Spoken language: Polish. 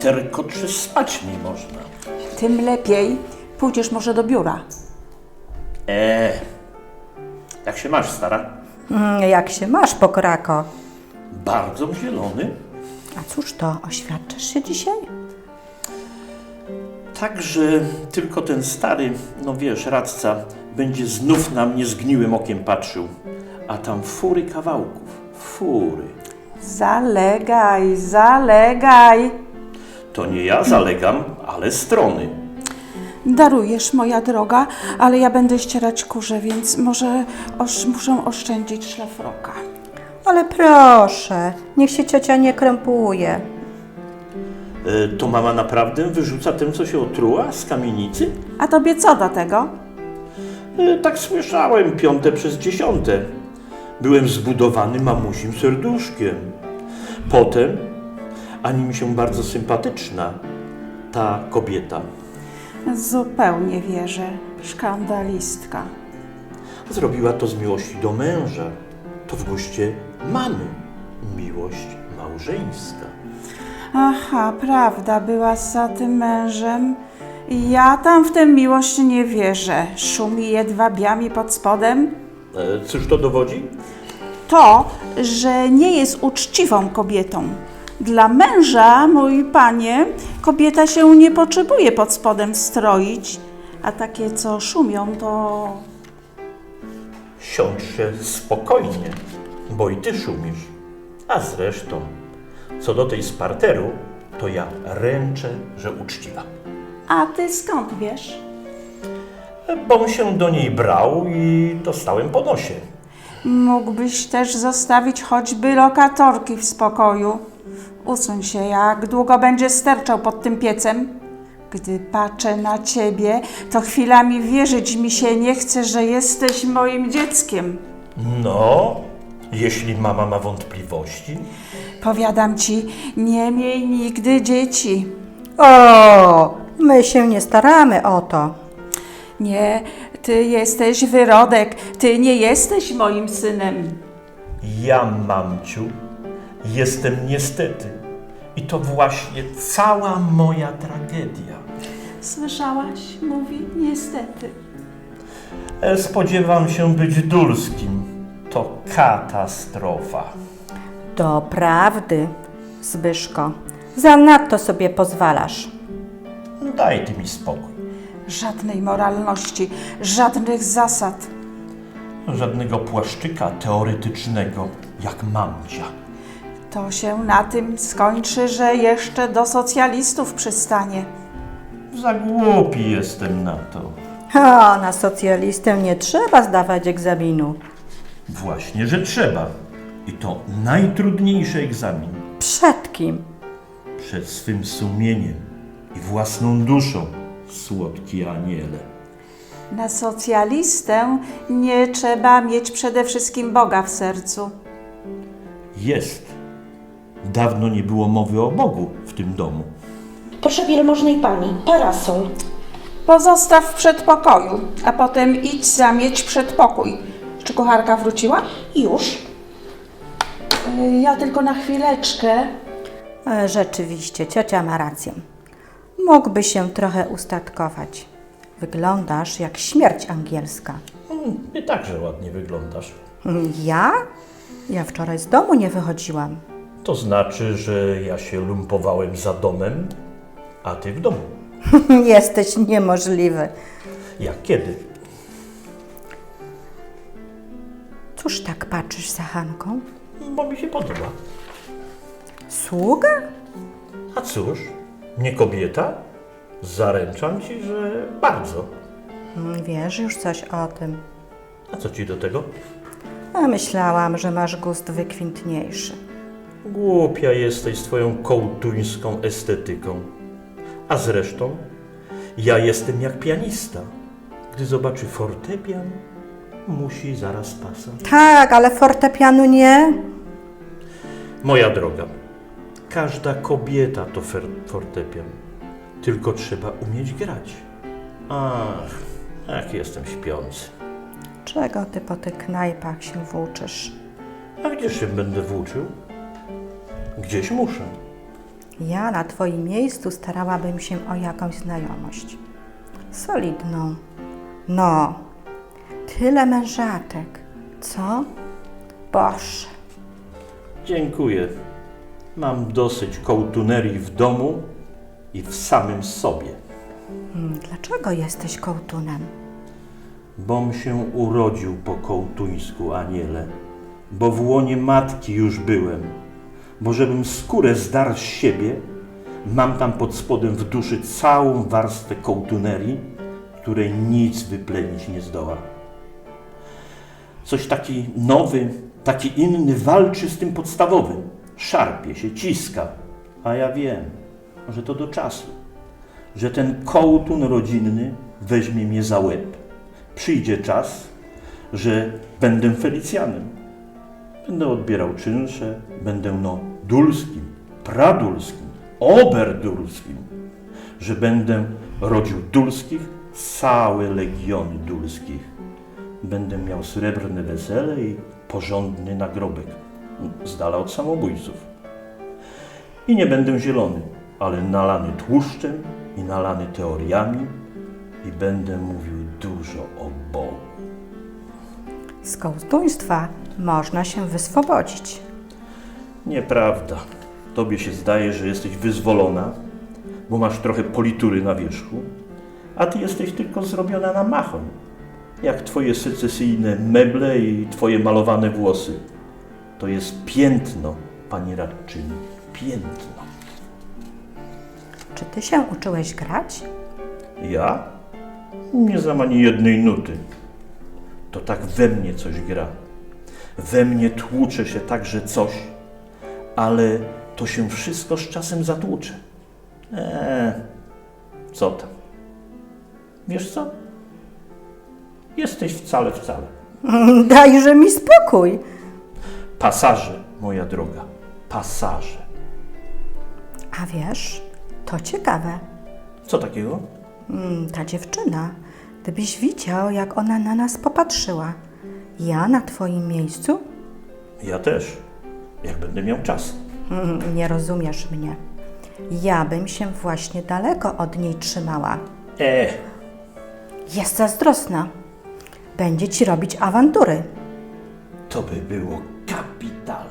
terkocze spać nie można. Tym lepiej pójdziesz może do biura. Eee, jak się masz, stara? Mm, Jak się masz, pokrako? Bardzo zielony. A cóż to, oświadczysz się dzisiaj? Także tylko ten stary, no wiesz, radca, będzie znów na mnie zgniłym okiem patrzył. A tam fury kawałków, fury. Zalegaj, zalegaj. To nie ja zalegam, ale strony. Darujesz, moja droga, ale ja będę ścierać kurze, więc może osz, muszę oszczędzić szlafroka. Ale proszę, niech się ciocia nie krępuje. E, to mama naprawdę wyrzuca tym, co się otruła z kamienicy? A tobie co do tego? E, tak słyszałem, piąte przez dziesiąte. Byłem zbudowany mamusim serduszkiem. Potem, ani mi się bardzo sympatyczna, ta kobieta. Zupełnie wierzę. Szkandalistka. Zrobiła to z miłości do męża. To w guście mamy. Miłość małżeńska. Aha, prawda, była za tym mężem. Ja tam w tę miłość nie wierzę. Szumi jedwabiami pod spodem. E, cóż to dowodzi? To, że nie jest uczciwą kobietą. Dla męża, mój panie, kobieta się nie potrzebuje pod spodem stroić, a takie, co szumią, to Siądź się spokojnie, bo i ty szumisz. A zresztą, co do tej sparteru, to ja ręczę, że uczciwa. A ty skąd wiesz? Bom się do niej brał i dostałem po nosie. Mógłbyś też zostawić choćby lokatorki w spokoju. Usuń się, jak długo będzie sterczał pod tym piecem. Gdy patrzę na ciebie, to chwilami wierzyć mi się nie chce, że jesteś moim dzieckiem. No, jeśli mama ma wątpliwości, Powiadam ci, nie miej nigdy dzieci. O, my się nie staramy o to. Nie, ty jesteś wyrodek, ty nie jesteś moim synem. ja, mamciu, jestem niestety. I to właśnie cała moja tragedia. Słyszałaś? Mówi niestety. E, Spodziewam się być dulskim. To katastrofa. Doprawdy, Zbyszko. Zanadto sobie pozwalasz. Daj ty mi spokój. Żadnej moralności, żadnych zasad. Żadnego płaszczyka teoretycznego jak mamcia. To się na tym skończy, że jeszcze do socjalistów przystanie. Za głupi jestem na to. O, na socjalistę nie trzeba zdawać egzaminu. Właśnie, że trzeba. I to najtrudniejszy egzamin. Przed kim? Przed swym sumieniem i własną duszą, słodki aniele. Na socjalistę nie trzeba mieć przede wszystkim Boga w sercu. Jest. Dawno nie było mowy o Bogu w tym domu. Proszę wielmożnej pani, parasol. Pozostaw w przedpokoju, a potem idź zamieć przedpokój. Czy kucharka wróciła? Już. Y, Ja tylko na chwileczkę. E, Rzeczywiście, ciocia ma rację. Mógłby się trochę ustatkować. Wyglądasz jak śmierć angielska. Hmm, I także ładnie wyglądasz. Ja? Ja wczoraj z domu nie wychodziłam. To znaczy, że ja się lumpowałem za domem, a ty w domu. Jesteś niemożliwy. Jak kiedy? Cóż tak patrzysz za Hanką? Bo mi się podoba. Sługa? A cóż, nie kobieta? Zaręczam ci, że bardzo. Mm, Wiesz już coś o tym. A co ci do tego? A myślałam, że masz gust wykwintniejszy. Głupia jesteś z twoją kołtuńską estetyką. A zresztą, ja jestem jak pianista. Gdy zobaczy fortepian, musi zaraz pasać. Tak, ale fortepianu nie. Moja droga, każda kobieta to fer- fortepian. Tylko trzeba umieć grać. Ach, jak jestem śpiący. Czego ty po tych knajpach się włóczysz? A gdzie się będę włóczył? Gdzieś muszę. Ja na Twoim miejscu starałabym się o jakąś znajomość. Solidną. No, tyle mężatek. Co? Boże. Dziękuję. Mam dosyć kołtunerii w domu i w samym sobie. Hmm, Dlaczego jesteś kołtunem? Bom się urodził po kołtuńsku, aniele, bo w łonie matki już byłem, bo żebym skórę zdarł z siebie, mam tam pod spodem w duszy całą warstwę kołtunerii, której nic wyplenić nie zdoła. Coś taki nowy, taki inny walczy z tym podstawowym, szarpie się, ciska, a ja wiem, że to do czasu, że ten kołtun rodzinny weźmie mnie za łeb przyjdzie czas, że będę Felicjanem. Będę odbierał czynsze, będę no dulskim, pradulskim, oberdulskim, że będę rodził dulskich, całe legiony dulskich. Będę miał srebrne wesele i porządny nagrobek, z dala od samobójców. I nie będę zielony, ale nalany tłuszczem i nalany teoriami i będę mówił dużo. Z kołtuństwa można się wyswobodzić. Nieprawda. Tobie się zdaje, że jesteś wyzwolona, bo masz trochę politury na wierzchu, a ty jesteś tylko zrobiona na machoń, jak twoje secesyjne meble i twoje malowane włosy. To jest piętno, pani radczyni, piętno. Czy ty się uczyłeś grać? Ja? Nie znam ani jednej nuty. To tak we mnie coś gra. We mnie tłucze się także coś, ale to się wszystko z czasem zatłucze. Eee, co tam? Wiesz co? Jesteś wcale, wcale. Dajże mi spokój. Pasaże, moja droga, pasaże. A wiesz, to ciekawe. Co takiego? Mm, Ta dziewczyna, gdybyś widział, jak ona na nas popatrzyła. Ja na twoim miejscu? Ja też, jak będę miał czas. Mm, Nie rozumiesz mnie. Ja bym się właśnie daleko od niej trzymała. E, Jest zazdrosna. Będzie ci robić awantury. to by było kapitalne.